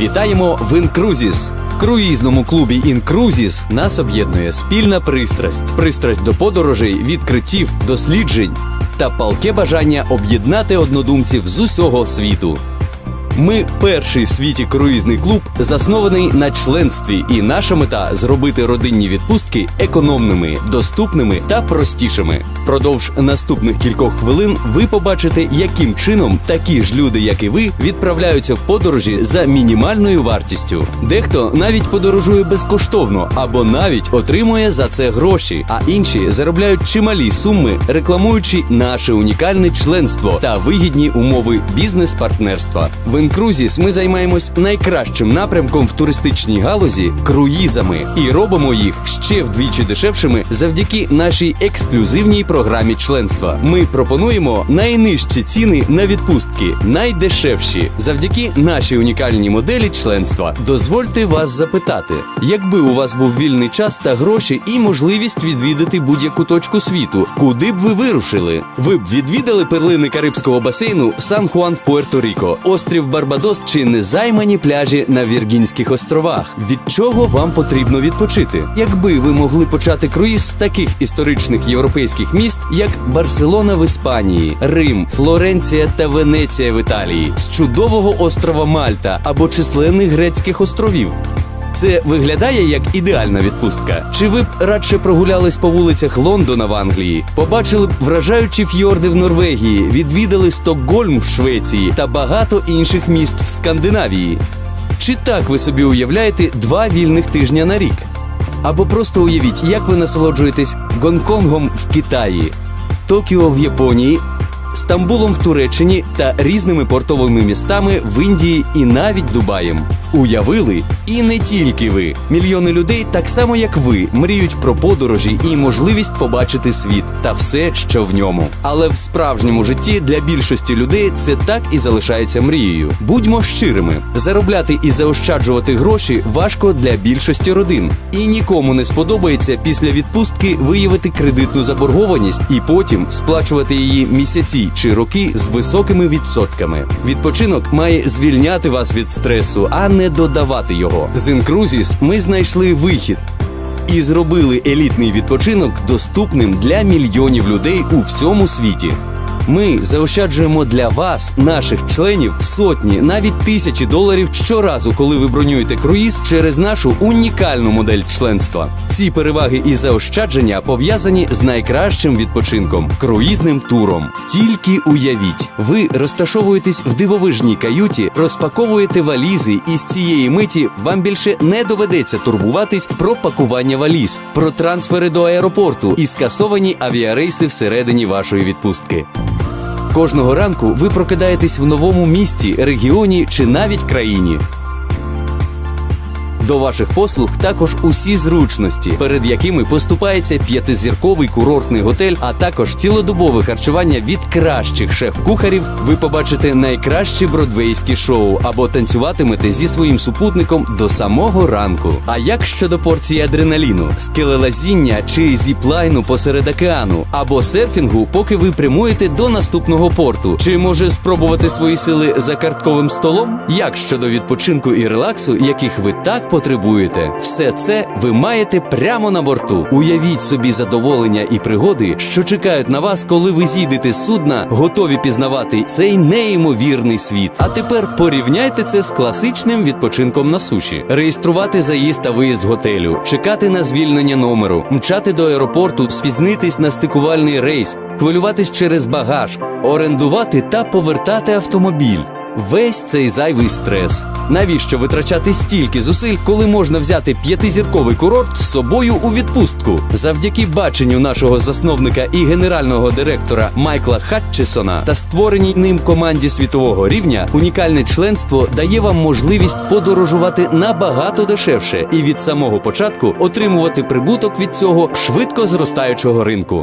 Вітаємо в Інкрузіс! Круїзному клубі Інкрузіс нас об'єднує спільна пристрасть, пристрасть до подорожей, відкриттів, досліджень та палке бажання об'єднати однодумців з усього світу. Ми перший в світі круїзний клуб, заснований на членстві, і наша мета зробити родинні відпустки економними, доступними та простішими. Продовж наступних кількох хвилин ви побачите, яким чином такі ж люди, як і ви, відправляються в подорожі за мінімальною вартістю. Дехто навіть подорожує безкоштовно або навіть отримує за це гроші, а інші заробляють чималі суми, рекламуючи наше унікальне членство та вигідні умови бізнес-партнерства. В Інкрузіс ми займаємось найкращим напрямком в туристичній галузі круїзами і робимо їх ще вдвічі дешевшими завдяки нашій ексклюзивній програмі членства. Ми пропонуємо найнижчі ціни на відпустки, найдешевші завдяки нашій унікальній моделі членства. Дозвольте вас запитати, якби у вас був вільний час та гроші і можливість відвідати будь-яку точку світу, куди б ви вирушили? Ви б відвідали перлини Карибського басейну Сан Хуан в Пуерто-Ріко, острів Барбадос чи незаймані пляжі на Віргінських островах. Від чого вам потрібно відпочити? Якби ви могли почати круїз з таких історичних європейських міст, як Барселона в Іспанії, Рим, Флоренція та Венеція в Італії, з чудового острова Мальта або численних грецьких островів. Це виглядає як ідеальна відпустка. Чи ви б радше прогулялись по вулицях Лондона в Англії, побачили б вражаючі фьорди в Норвегії, відвідали Стокгольм в Швеції та багато інших міст в Скандинавії? Чи так ви собі уявляєте два вільних тижня на рік? Або просто уявіть, як ви насолоджуєтесь Гонконгом в Китаї, Токіо в Японії, Стамбулом в Туреччині та різними портовими містами в Індії і навіть Дубаєм. Уявили, і не тільки ви. Мільйони людей, так само як ви, мріють про подорожі і можливість побачити світ та все, що в ньому. Але в справжньому житті для більшості людей це так і залишається мрією. Будьмо щирими, заробляти і заощаджувати гроші важко для більшості родин. І нікому не сподобається після відпустки виявити кредитну заборгованість і потім сплачувати її місяці чи роки з високими відсотками. Відпочинок має звільняти вас від стресу, а не додавати його. З Інкрузіс ми знайшли вихід. І зробили елітний відпочинок доступним для мільйонів людей у всьому світі. Ми заощаджуємо для вас, наших членів, сотні, навіть тисячі доларів щоразу, коли ви бронюєте круїз через нашу унікальну модель членства. Ці переваги і заощадження пов'язані з найкращим відпочинком круїзним туром. Тільки уявіть, ви розташовуєтесь в дивовижній каюті, розпаковуєте валізи, і з цієї миті вам більше не доведеться турбуватись про пакування валіз, про трансфери до аеропорту і скасовані авіарейси всередині вашої відпустки. Кожного ранку ви прокидаєтесь в новому місті, регіоні чи навіть країні. До ваших послуг також усі зручності, перед якими поступається п'ятизірковий курортний готель, а також цілодобове харчування від кращих шеф-кухарів. Ви побачите найкращі бродвейські шоу або танцюватимете зі своїм супутником до самого ранку. А як щодо порції адреналіну, скелелазіння чи зіплайну посеред океану, або серфінгу, поки ви прямуєте до наступного порту? Чи може спробувати свої сили за картковим столом? Як щодо відпочинку і релаксу, яких ви так потребуєте? Все це ви маєте прямо на борту. Уявіть собі задоволення і пригоди, що чекають на вас, коли ви зійдете з судна, готові пізнавати цей неймовірний світ. А тепер порівняйте це з класичним відпочинком на суші: реєструвати заїзд та виїзд готелю, чекати на звільнення номеру, мчати до аеропорту, спізнитись на стикувальний рейс, хвилюватись через багаж, орендувати та повертати автомобіль. Весь цей зайвий стрес. Навіщо витрачати стільки зусиль, коли можна взяти п'ятизірковий курорт з собою у відпустку? Завдяки баченню нашого засновника і генерального директора Майкла Хатчесона та створеній ним команді світового рівня, унікальне членство дає вам можливість подорожувати набагато дешевше і від самого початку отримувати прибуток від цього швидко зростаючого ринку.